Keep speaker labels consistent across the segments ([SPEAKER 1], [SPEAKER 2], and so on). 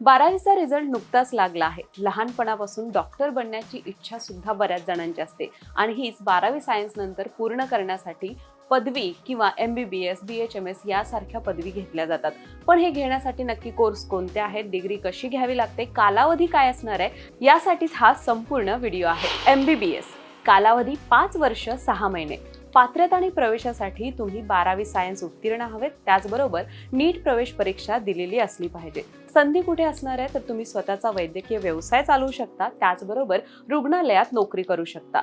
[SPEAKER 1] बारावीचा रिझल्ट नुकताच लागला आहे. लहानपणापासून डॉक्टर बनण्याची इच्छा सुद्धा बऱ्याच जणांची असते. आणि हीच बारावी सायन्स नंतर पूर्ण करण्यासाठी पदवी किंवा M B B S B H M S यासारख्या पदवी घेतल्या जातात. पण हे घेण्यासाठी नक्की कोर्स कोणते आहेत? डिग्री कशी घ्यावी लागते? कालावधी काय असणार आहे? यासाठीच हा संपूर्ण व्हिडिओ आहे. एम बी बी एस कालावधी पाच वर्ष सहा महिने. पात्रता आणि प्रवेशासाठी तुम्ही बारावी सायन्स उत्तीर्ण हवेत. त्याचबरोबर नीट प्रवेश परीक्षा दिलेली असली पाहिजे. संधी कुठे असणार आहे? तर तुम्ही स्वतःचा वैद्यकीय व्यवसाय चालवू शकता. त्याचबरोबर रुग्णालयात नोकरी करू शकता.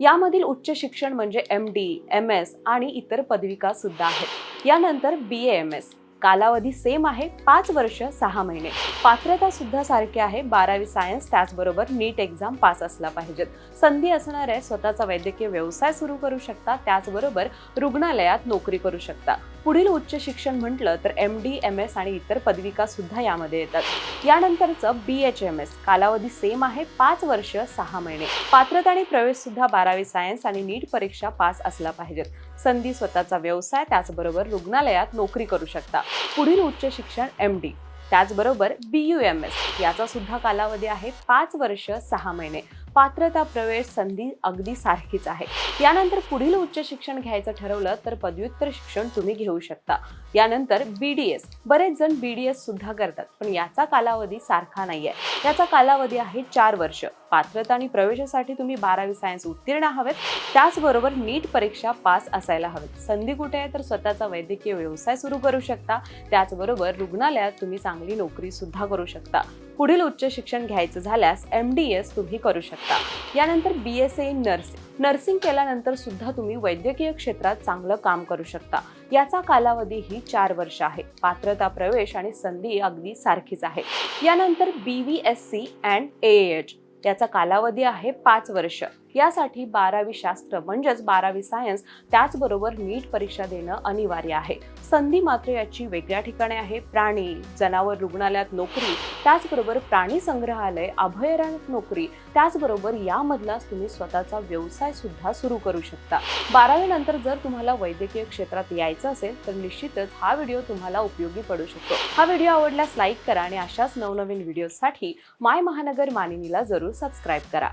[SPEAKER 1] यामधील उच्च शिक्षण म्हणजे एम डी एम एस आणि इतर पदविका सुद्धा आहेत. यानंतर बी एम एस कालावधी सेम आहे पाच वर्ष सहा महिने. पात्रता सुद्धा सारखी आहे बारावी सायन्स त्याचबरोबर नीट एक्झाम पास असला पाहिजेत. संधी असणार आहे स्वतःचा वैद्यकीय व्यवसाय सुरू करू शकता त्याचबरोबर रुग्णालयात नोकरी करू शकता. पुढील उच्च शिक्षण म्हटलं तर एम डी एम एस आणि इतर पदविका सुद्धा यामध्ये येतात. यानंतरचं बी एच एम एस कालावधी सेम आहे पाच वर्ष सहा महिने. पात्रता आणि प्रवेश सुद्धा बारावी सायन्स आणि नीट परीक्षा पास असला पाहिजेत संधी स्वतःचा व्यवसाय त्याचबरोबर रुग्णालयात नोकरी करू शकता. पुढील उच्च शिक्षण एम डी त्याचबरोबर बी यू एम एस याचा सुद्धा कालावधी आहे पाच वर्ष सहा महिने. पात्रता प्रवेश संधी अगदी सारखीच आहे. यानंतर पुढील उच्च शिक्षण घ्यायचं ठरवलं तर पदव्युत्तर शिक्षण तुम्ही घेऊ शकता. यानंतर बी डी एस बरेच जण बी डी एस सुद्धा करतात पण याचा कालावधी सारखा नाहीये. याचा कालावधी आहे चार वर्ष. पात्रता आणि प्रवेशासाठी तुम्ही बारावी सायन्स उत्तीर्ण हवेत. त्याचबरोबर नीट परीक्षा पास असायला हवेत. संधी कुठे आहे तर स्वतःचा वैद्यकीय व्यवसाय सुरू करू शकता. त्याचबरोबर रुग्णालयात तुम्ही चांगली नोकरी सुद्धा करू शकता. पुढील उच्च शिक्षण घ्यायचं झाल्यास एम डी एस तुम्ही करू शकता. यानंतर B S A in nursing nursing केल्यानंतर सुद्धा तुम्ही वैद्यकीय क्षेत्रात चांगलं काम करू शकता. याचा कालावधी ही चार वर्ष आहे. पात्रता प्रवेश आणि संधी अगदी सारखीच आहे. यानंतर B V S C and A H याचा कालावधी आहे पाच वर्ष. यासाठी बारावी शास्त्र म्हणजेच बारावी सायन्स त्याचबरोबर नीट परीक्षा देणं अनिवार्य आहे. संधी मात्र याची वेगळ्या ठिकाणी आहे. प्राणी जनावर रुग्णालयात नोकरी त्याचबरोबर प्राणी संग्रहालय अभयारण्यात नोकरी त्याचबरोबर यामधलाच तुम्ही स्वतःचा व्यवसाय सुद्धा सुरू करू शकता. बारावी नंतर जर तुम्हाला वैद्यकीय क्षेत्रात यायचं असेल तर निश्चितच हा व्हिडिओ तुम्हाला उपयोगी पडू शकतो. हा व्हिडिओ आवडल्यास लाईक करा आणि अशाच नवनवीन व्हिडिओसाठी माय महानगर मानिनीला जरूर सबस्क्राईब करा.